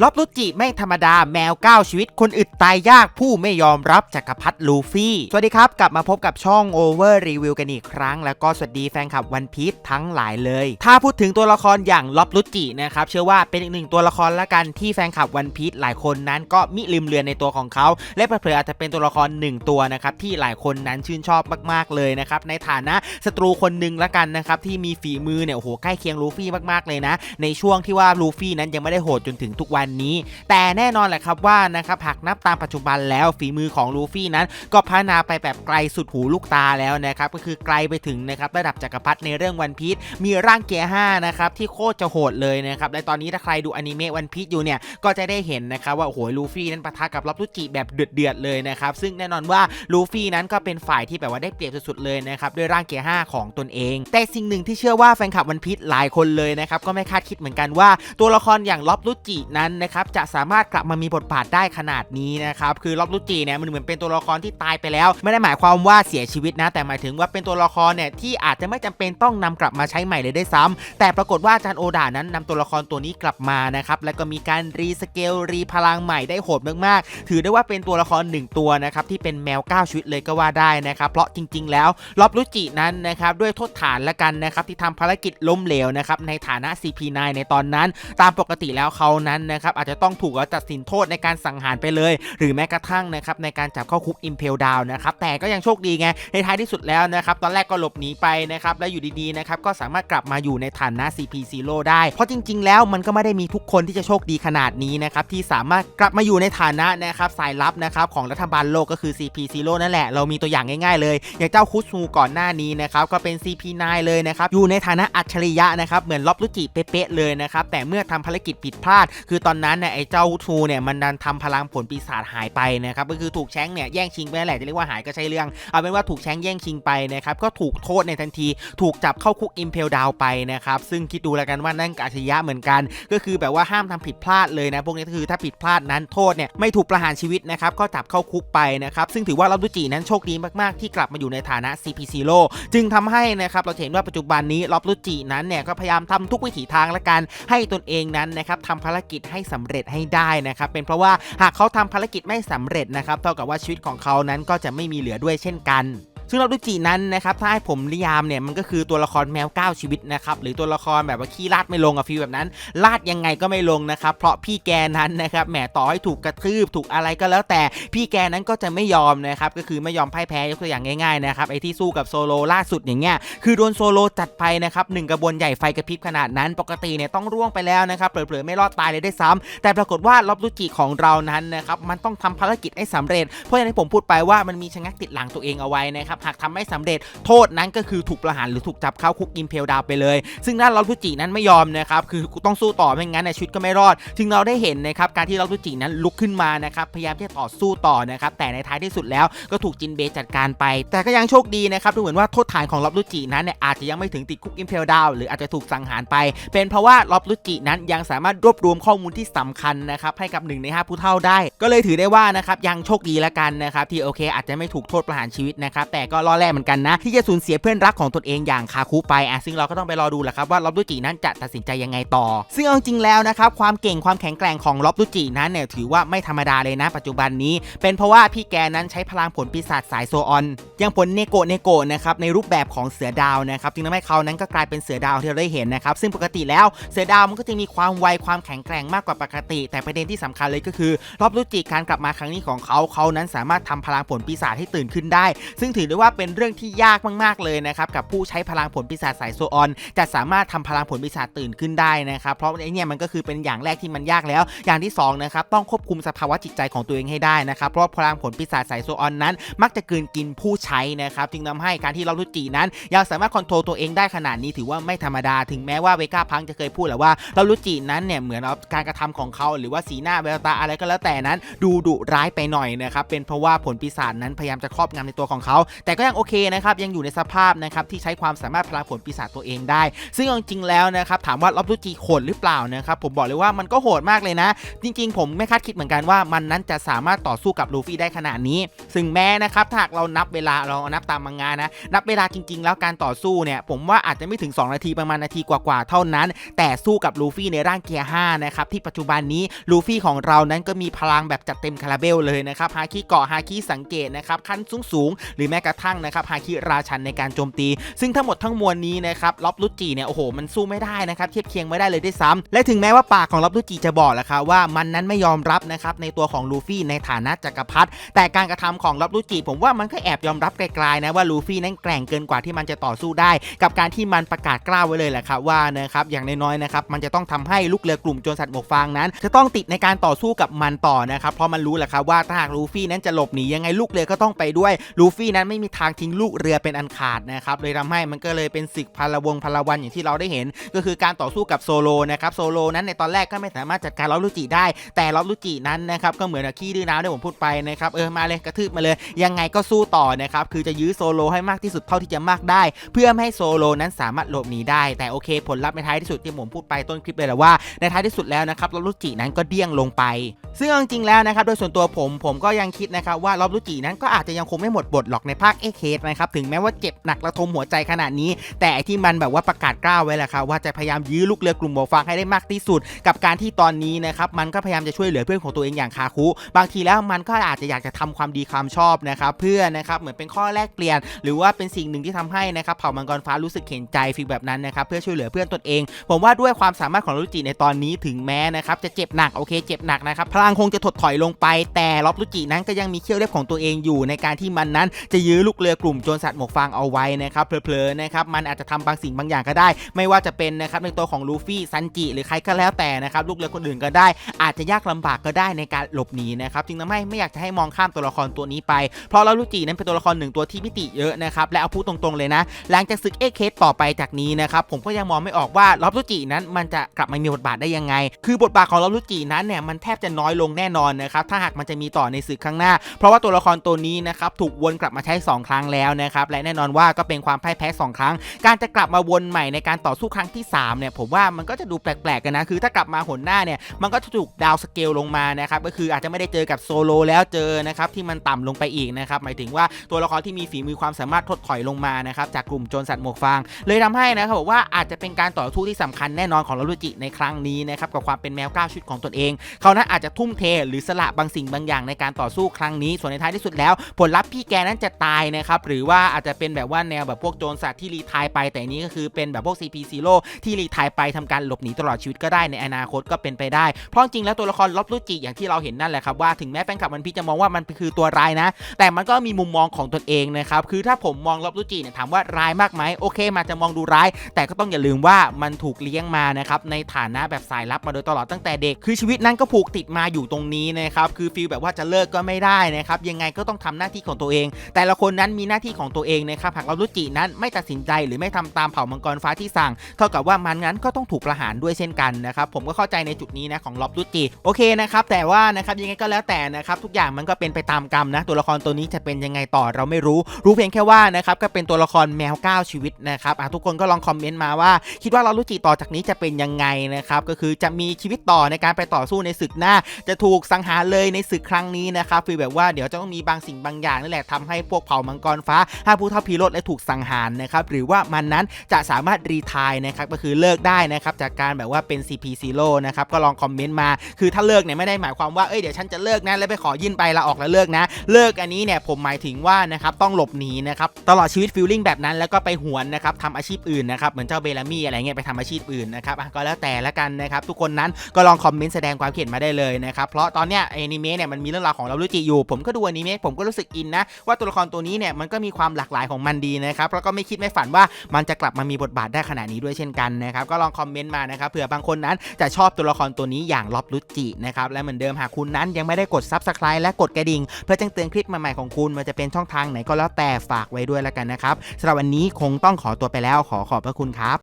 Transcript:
ล็อบรุจิไม่ธรรมดาแมว 9 ชีวิต คนอึดตายยากผู้ไม่ยอมรับจักรพรรดิลูฟี่ สวัสดีครับ กลับมาพบกับช่อง Over Review กันอีกครั้ง แล้วก็สวัสดีแฟนคลับวันพี e ทั้งหลายเลย ถ้าพูดถึงตัวละครอย่างล็อบรุจินะครับ เชื่อว่าเป็นอีกหนึ่งตัวละครละกันที่แฟนคลับวันพี e หลายคนนั้นก็มิลืมเลือนในตัวของเขา และเผลอๆอาจจะเป็นตัวละครหนึ่งตัวนะครับที่หลายคนนั้นชื่นชอบมากๆเลยนะครับในฐานะศัตรูคนหนึ่งละกันนะครับที่มีฝีมือเนี่ยโอ้โหใกล้เคียงลูฟี่มากๆเลยนะ ในช่วงที่ว่าลูฟี่นั้นยังไม่ได้โหดจนถึงทุกวันนี้ แต่แน่นอนแหละครับว่านะครับหากนับตามปัจจุบันแล้วฝีมือของลูฟี่นั้น ก็พัฒนาไปแบบไกลสุดหูลูกตาแล้วนะครับก็คือไกลไปถึงนะครับระดับจักรพรรดิในเรื่องวันพีชมีร่างเกียร์5นะครับที่โคตรจะโหดเลยนะครับและตอนนี้ถ้าใครดูอนิเมะวันพีชอยู่เนี่ยก็จะได้เห็นนะครับว่าโอ้โหลูฟี่นั้นปะทะกับล็อบลุจิแบบเดือดๆเลยนะครับซึ่งแน่นอนว่าลูฟี่นั้นก็เป็นฝ่ายที่แบบว่าได้เปรียบสุดๆเลยนะครับด้วยร่างเกียร์5ของตนเอง แต่สิ่งหนึ่งที่เชื่อว่าแฟนคลับวันพีชหลายคนเลยนะครับก็ไม่คาดคิดเหมือนกันว่าตัวละครอย่างล็อบลุจินั้นนะครับจะสามารถกลับมามีบทบาทได้ขนาดนี้นะครับคือล็อบลุจิเนี่ยมันเหมือนเป็นตัวละครที่ตายไปแล้ว ไม่ได้หมายความว่าเสียชีวิตนะ แต่หมายถึงว่าเป็นตัวละครเนี่ยที่อาจจะไม่จำเป็นต้องนำกลับมาใช้ใหม่เลยได้ซ้ำแต่ปรากฏว่าอาจารย์โอดานั้นนำตัวละครตัวนี้กลับมานะครับแล้วก็มีการรีสเกลรีพลังใหม่ได้โหดมากๆ ถือได้ว่าเป็นตัวละครหนึ่งตัวนะครับที่เป็นแมว9ชีวิตเลยก็ว่าได้นะครับเพราะจริง ๆ แล้วล็อบลุจินั้นนะครับด้วยโทษฐานละกันนะครับที่ทำภารกิจล้มเหลวนะครับในฐานะ CP9 ในตอนนั้น ตามปกติแล้วเขานั้นนะครับอาจจะต้องถูกตัดสินโทษในการสังหารไปเลย หรือแม้กระทั่งนะครับในการจับเข้าคุกอิมเพลดาวนะครับแต่ก็ยังโชคดีไงในท้ายที่สุดแล้วนะครับตอนแรกก็หลบหนีไปนะครับแล้วอยู่ดีๆนะครับก็สามารถกลับมาอยู่ในฐานะ CP0 ได้เพราะจริง ๆ แล้วมันก็ไม่ได้มีทุกคนที่จะโชคดีขนาดนี้นะครับที่สามารถกลับมาอยู่ในฐานะนะครับสายลับนะครับของรัฐบาลโลกก็คือ CP0 นั่นแหละเรามีตัวอย่างง่ายๆ เลยอย่างเจ้าคุซูก่อนหน้านี้นะครับก็เป็น CP9 เลยนะครับอยู่ในฐานะอัจฉริยะนะครับเหมือนล็อบลุจิเป๊ะเลยนะครับแต่เมื่อทำภารกิจผิดพลาด คือตอนอนนั้นเนี่ยไอ้เจ้าทูเนี่ยมันดันทำพลังผลปีศาจหายไปนะครับก็คือถูกแช้งเนี่ยแย่งชิงไปแหละจะเรียกว่าหายก็ใช่เรื่องเอาเป็นว่าถูกแช้งแย่งชิงไปนะครับก็ถูกโทษในทันทีถูกจับเข้าคุกอิมเพลดาวไปนะครับซึ่งคิดดูแล้วกันว่านั่นกบอาชญะเหมือนกัน ก็คือแบบว่าห้ามทำผิดพลาดเลยนะพวกนี้คือถ้าผิดพลาดนั้นโทษเนี่ยไม่ถูกประหารชีวิตนะครับก็จับเข้าคุกไปนะครับซึ่งถือว่าลอบดุจินั้นโชคดีมากๆ ที่กลับมาอยู่ในฐานะ CP0 จึงทำให้นะครับเราเห็นว่าปัจจุบันนี้ลอบดุจินั้นเนี่ยก็พยายามทำทุกวิถีทางละกันให้ตนเองนั้นนะครับทำภารกิจให้สำเร็จให้ได้นะครับเป็นเพราะว่าหากเขาทำภารกิจไม่สำเร็จนะครับเท่ากับว่าชีวิตของเขานั้นก็จะไม่มีเหลือด้วยเช่นกันซึ่งเราดูจีนั้นนะครับถ้าให้ผมนิยามเนี่ยมันก็คือตัวละครแมว 9 ชีวิตนะครับหรือตัวละครแบบว่าขี้ลาดไม่ลงอะฟีลแบบนั้นลาดยังไงก็ไม่ลงนะครับเพราะพี่แกนั้นนะครับแหมต่อให้ถูกกระทืบถูกอะไรก็แล้วแต่พี่แกนั้นก็จะไม่ยอมนะครับก็คือไม่ยอมพ่ายแพ้ยกตัวอย่างง่ายๆนะครับไอ้ที่สู้กับโซโลล่าสุดอย่างเงี้ยคือโดนโซโลจัดไปนะครับหนึ่งกระบวนใหญ่ไฟกระพริบขนาดนั้น ปกติเนี่ยต้องร่วงไปแล้วนะครับเผลอๆไม่รอดตายเลยได้ซ้ำแต่ปรากฏว่าล็อบลูจิของเรานั้นนะครับมันต้องทำภารกิจให้สำเร็จ เพราะอย่างที่ผมพูดไปว่ามันมีชะงักติดหลังตัวเองเอาไว้นะครับหากทำไม่สำเร็จโทษนั้นก็คือถูกประหารหรือถูกจับเข้าคุกอิมเพลดาวไปเลย ซึ่งด้านล็อบลูจินั้นไม่ยอมนะครับคือต้องสู้ต่อไม่งั้นในชีวิตก็ไม่รอดซึ่งเราได้เห็นนะครับการที่ล็อบลูจินั้นลุกขึ้นมานะครับพยายามที่จะต่อสู้ต่อนะครับแต่ในท้ายที่สุดแล้วก็ถูกจินเบจัดการไป แต่ก็ยังโชคดีนะครับดูเหมือนว่าโทษฐานของล็อบลูจินั้นเนี่ยอาจจะยังไม่ถึงติดคุกอิมเพลดาวหรืออาจจะถูกสังหารไป เป็นเพราะว่าล็อบลูจินั้นยังสามารถรวบรวมข้อมูลที่สำคัญนะครับให้กับหนึ่งในห้าผู้เฒ่าได้ ก็เลยถือได้ว่านะครับยังโชคดีละกันนะครับที่โอเค อาจจะไม่ถูกโทษประหารชีวิตนะครับแต่ก็รอดแรกเหมือนกันนะที่จะสูญเสียเพื่อนรักของตนเองอย่างคาคุไปอะซึ่งเราก็ต้องไปรอดูแหละครับว่าล็อบลูจินั้นจะตัดสินใจยังไงต่อ ซึ่งเอาจริงแล้วนะครับความเก่งความแข็งแกร่งของล็อบลูจินั้นเนี่ยถือว่าไม่ธรรมดาเลยนะปัจจุบันนี้ เป็นเพราะว่าพี่แกนั้นใช้พลังผลปีศาจสายโซออนย่างผลเนโกะเนโกะนะครับในรูปแบบของเสือดาวนะครับจึงทำให้เขานั้นก็กลายเป็นเสือดาวที่เราได้เห็นนะครับซึ่งปกติแล้วเสือดาวมันก็จะมีความไวความแข็งแกร่งมากกว่าปกติ แต่ประเด็นที่สำคัญเลยก็คือล็อบลูจิการกลับมาครั้งนี้ของเขาเขานั้นสามารถทำพลังผลปีศาจให้ตื่นขึ้นได้ ซึ่งถือได้ว่าเป็นเรื่องที่ยากมากๆเลยนะครับกับผู้ใช้พลังผลปีศาจสายโซออน จะสามารถทำพลังผลปีศาจตื่นขึ้นได้นะครับเพราะไอเนี่ยมันก็คือเป็นอย่างแรกที่มันยากแล้ว อย่างที่2นะครับต้องควบคุมสภาวะจิตใจของตัวเองให้ได้นะครับเพราะพลังผลปีศาจสายโซออนนั้น มักจะกลืนกินผู้ใช้นะครับจึงทำให้การที่เราลุจีนั้นยังสามารถคอนโทรลตัวเองได้ขนาดนี้ถือว่าไม่ธรรมดา ถึงแม้ว่าเวก้าพังจะเคยพูดแหละว่าเราลุจีนั้นเนี่ยเหมือนการกระทำของเขา หรือว่าสีหน้าแววตาอะไรก็แล้วแต่นั้น ดูดุร้ายไปหน่อยนะครับเป็นเพราะว่าผลปีศาจนั้นพยายามจะครอบงำในตัวของเขา แต่ก็ยังโอเคนะครับยังอยู่ในสภาพนะครับที่ใช้ความสามารถพลังผลปีศาจตัวเองได้ ซึ่งจริงแล้วนะครับถามว่าล็อบลูจีโหดหรือเปล่านะครับผมบอกเลยว่ามันก็โหดมากเลยนะ จริง ๆ ผมไม่คาดคิดเหมือนกันว่ามันนั้นจะสามารถต่อสู้กับลูฟี่ได้ขนาดนี้ ซึ่งแม้นะครับถ้าหากเรานับเวลาเรานับตามมังงะนะนับเวลาจริง ๆ แล้วการต่อสู้เนี่ยผมว่าอาจจะไม่ถึง 2 นาทีประมาณนาทีกว่าๆเท่านั้น แต่สู้กับลูฟี่ในร่างเกียร์5นะครับที่ปัจจุบันนี้ลูฟี่ของเรานั้นก็มีพลังแบบจัดเต็มคาราเบลเลยนะครับฮาคิเกาะฮาคิสังเกตนะครับขั้นสูงสูงหรือแม้กระทั่งนะครับฮาคิราชันในการโจมตี ซึ่งทั้งหมดทั้งมวลนี้นะครับล็อบลุจิเนี่ยโอ้โหมันสู้ไม่ได้นะครับเทียบเคียงไม่ได้เลยด้วยซ้ำและถึงแม้ว่าปากของล็อบลุจิจะบอกแหละครับว่ามันนั้นไม่ยอมรับนะครับในตัวของลูฟี่ในฐานะจักรพรรดิแต่การกระทำของล็อบลุจิผมว่ามันก็แอบยอมรับไกลๆนะว่าลูฟี่นั้นแกร่งเกินกว่าที่มันจะต่อสู้ได้ กับการที่มันประกาศกล้าวไว้เลยแหละครับว่านะครับอย่างน้อยๆนะครับมันจะต้องทำให้ลูกเรือกลุ่มโจรสัตว์หมวกฟางนั้น จะต้องติดในการต่อสู้กับมันต่อนะครับเพราะมันรู้แหละครับว่าถ้าหากลูฟี่นั้นจะหลบหนียังไงลูกเรือก็ต้องไปด้วยลูฟี่นั้นไม่มีทางทิ้งลูกเรือเป็นอันขาดนะครับเลยทำให้มันก็เลยเป็นศึกพลวงพลวันอย่างที่เราได้เห็น ก็คือการต่อสู้กับโซโลนะครับโซโลนั้นในตอนแรกก็ไม่สามารถจัดการล็อบลูจิได้ แต่ล็อบลูจินั้นนะครับก็เหมือนกับขี้ดื้อน้ำที่ผมพูดไปนะครับเออมาเลยกระทืบมาเลย ยังไงก็สู้ต่อนะครับคือจะยื้อโซโลให้มากที่สุดเท่าที่จะมากได้ เพื่อไม่ให้โซโลนั้นสามารถหลบหนีได้ แต่โอเค ผลลัพธ์ในท้ายที่สุดที่ผมพูดไปต้นคลิปเลยแหละว่าในท้ายที่สุดแล้วนะครับครับล็อบลูจินั้นก็เดี้ยงลงไป ซึ่งจริงๆแล้วนะครับโดยส่วนตัวผมผมก็ยังคิดนะครับว่าล็อบลูจินั้นก็อาจจะยังคงไม่หมดบทหรอกในภาคเอเคสนะครับถึงแม้ว่าเจ็บหนักระทมหัวใจขนาดนี้ แต่ที่มันแบบว่าประกาศกล้าวไว้แหละครับว่าจะพยายามยื้อลูกเรือกลุ่มหมวกฟางให้ได้มากที่สุด กับการที่ตอนนี้นะครับมันก็พยายามจะช่วยเหลือเพื่อนของตัวเองอย่างคาคุ บางทีแล้วมันก็อาจจะอยากจะทำความดีความชอบนะครับเพื่อนะครับเหมือนเป็นข้อแลกเปลี่ยน หรือว่าเป็นสิ่งหนึ่งที่ทำให้นะครับเผ่ามังกรฟ้ารู้สึกเห็นใจฟีลแบบนั้นนะครับเพื่อช่วยเหลือเพื่อนตนเอง ผมว่าด้วยความสามารถของลูจิในตอนนี้ถึงแม้นะครับจะเจ็บหนักโอเคเจ็บหนักนะครับพลังคงจะถดถอยลงไป แต่ล็อบลูจินั้นก็ยังมีเขี้ยวเล็บของตัวเองอยู่ ในการที่มันนั้นจะยื้อลูกเรือกลุ่มโจรสัตว์หมวกฟางเอาไว้นะครับเพลอๆนะครับมันอาจจะทำบางสิ่งบางอย่างก็ได้ ไม่ว่าจะเป็นนะครับในตัวของลูฟี่ซันจิหรือใครก็แล้วแต่นะครับลูกเรือคนอื่นก็ได้ อาจจะยากลำบากก็ได้ในการหลบหนีนะครับจึงทำให้ไม่อยากจะให้มองข้ามตัวละครตัวนี้ไปเพราะลาลูจินั้นเป็นตัวละครหนึ่งตัวที่มิติเยอะนะครับและเอาพูดตรงๆเลยนะหลังจากศึกเอเคสต่อไปจากนี้นะครับผมก็ยังมองไม่ออกว่าลอฟลูจินั้นมันจะกลับมามีบทบาทได้ยังไง คือบบทบาทของลอฟลูจินั้นเนี่ยมันแทบจะน้อยลงแน่นอนนะครับถ้าหากมันจะมีต่อในศึกข้างหน้า เพราะว่าตัวละครตัวนี้นะครับถูกวนกลับมาใช้ 2 ครั้งแล้วนะครับและแน่นอนว่าก็เป็นความพ่ายแพ้ 2 ครั้ง การจะกลับมาวนใหม่ในการต่อสู้ครั้งที่3เนี่ยผมว่ามันก็จะดูแปลกๆกันนะคือถ้ากลับมาหนหน้าเนี่ยมันก็จะถูกดาวสเกลลงมานะครับก็คืออาจจะไม่ได้เจอกับโซโลแล้วเจอนะครับที่มันต่ำลงไปอีกนะครับหมายถึงว่าตัวละครที่มีฝีมือความสามารถถดถอยลงมานะครับจากกลุ่มโจรสัตว์หมวกฟางเลยทำให้นะครับบอกว่าอาจจะเป็นการต่อสู้ที่สำคัญแน่นอนของลาลูจิในครั้งนี้นะครับกับความเป็นแมวก้าวชุดของตนเอง เขานั้นอาจจะทุ่มเทหรือสละบางสิ่งบางอย่างในการต่อสู้ครั้งนี้ ส่วนในท้ายที่สุดแล้ว ผลลัพธ์พี่แกนั้นจะตายนะครับหรือว่าอาจจะเป็นแบบว่าแนวแบบพวกโจรสัตว์ที่รีทายไปแต่นี้ก็คือเป็นแบบพวก CP Zero ที่รีทายไปทำการหลบหนีตลอดชีวิตก็ได้ในอนาคตก็เป็นไปได้ เพราะจริงแล้วตัวละครลอฟลูจิอย่างที่เราเห็นนั่นแหละครับว่าถึงแม้แฟนคลับมันพี่จะมองว่ามันคือตัวร้ายนะ แต่มันก็มีมุมมองของตนเองนะครับคือถ้าผมมองลอฟลูจิเนี่ยถามว่าร้ายมากไหมโอเคมันจะมองดูร้าย แต่ก็ต้องอย่าลืมว่ามันถูกเลี้ยงมานะครับในฐานะแบบสายลับมาโดยตลอดตั้งแต่เด็ก คือชีวิตนั้นก็ผูกติดมาอยู่ตรงนี้นะครับคือฟีลแบบว่าจะเลิกก็ไม่ได้นะครับยังไงก็ต้องทำหน้าที่ของตัวเอง แต่ละคนนั้นมีหน้าที่ของตัวเองนะครับหากเรารุจินั้นไม่ตัดสินใจหรือไม่ทำตามเผ่ามังกรฟ้าที่สั่ง เท่ากับว่ามันนั้นก็ต้องถูกประหารด้วยเช่นกันนะครับผมก็เข้าใจในจุดนี้นะของล็อบรุจิโอเคนะครับแต่ว่านะครับยังไงก็แล้วแต่นะครับทุกอย่างมันก็เป็นไปตามกรรมนะตัวละครตัวนี้จะเป็นยังไงต่อเราไม่รู้ รู้เพียงแค่ว่านะครับก็เป็นตัวละครแมวก้าวชีวิตนะครับอะทุกคนก็ลองคอมเมนต์มาว่า คิดว่าเรารู้จิต่อจากนี้จะเป็นยังไงนะครับก็คือจะมีชีวิตต่อในการไปต่อสู้ในศึกหน้า จะถูกสังหารเลยในศึกครั้งนี้นะครับฟีลแบบว่าเดี๋ยวจะต้องมีบางสิ่งบางอย่างนี่แหละทำให้พวกเผ่ามังกรฟ้าห้าผู้เท่าพีโรดและถูกสังหารนะครับหรือว่ามันนั้นจะสามารถรีทายนะครับก็คือเลิกได้นะครับจากการแบบว่าเป็น CP Zero นะครับก็ลองคอมเมนต์มา คือถ้าเลิกเนี่ยไม่ได้หมายความว่าเอ้ยเดี๋ยวฉันจะเลิกนะแล้วไปขอยื่นไปลาออกแล้วเลิกนะ เลิกอันนี้เนี่ยผมหมายถึงว่านะครับต้องหลบหนีนะครับตลอดชีวิตฟิลลิ่งแบบนั้นแล้วก็ไปหวนนะครับทำอาชีพอื่นนะครับเหมือนเจ้าเบลามี่อะไรเงี้ยไปทำอาชีพอื่นนะครับก็แล้วแต่ละกันนะครับทุกคนนั้นก็ลองคอมเมนต์แสดงความคิดเห็นมาได้เลยนะครับ เพราะตอนเนี้ยแอนิเมะเนี่ยมันมีเรื่องราวของเรารุจิอยู่ ผมก็ดูอนิเมะผมก็รู้สึกอินนะ ว่าตัวละครตัวนี้เนี่ยมันก็มีความหลากหลายของมันดีนะครับแล้วก็ไม่คิดไม่ฝันว่ามันจะกลับมามีบทบาทได้ขนาดนี้ด้วยเช่นกันนะครับก็ลองคอมเมนต์มานะครับเผื่อบางคนนั้นจะชอบตัวละครตัวนี้อย่างล็อบลุจินะครับและเหมือนเดิมหากคุณนั้นยังไม่ได้กด Subscribe และกดกระดิ่ง เพื่อแจ้งเตือนคลิปใหม่ๆของคุณมันจะเป็นช่องทางไหนก็แล้วแต่ฝากไว้ด้วยแล้วกันนะครับสำหรับวันนี้คงต้องขอตัวไปแล้วขอขอบพระคุณครับ